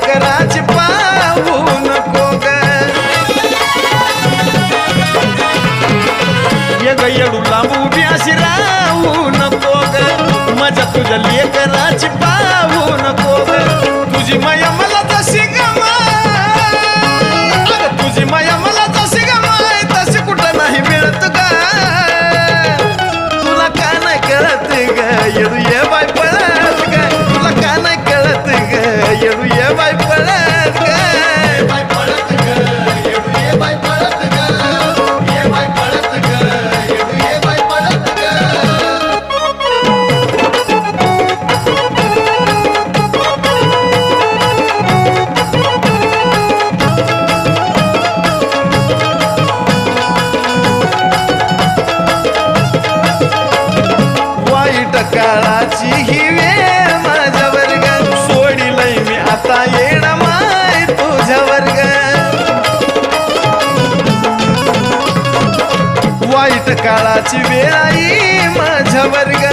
लेकराची पाहू नको ग. येडू लांबू बी अशी राहू नको ग. माझ्या तुझ्या लेकराची पाहू नको ग. तुझी माया वाईट ही वेळ माझ्या वर्ग सोडिलय मी आता येण माय तुझ्या वर्ग वाईट काळाची वेळ आई माझ्या वर्ग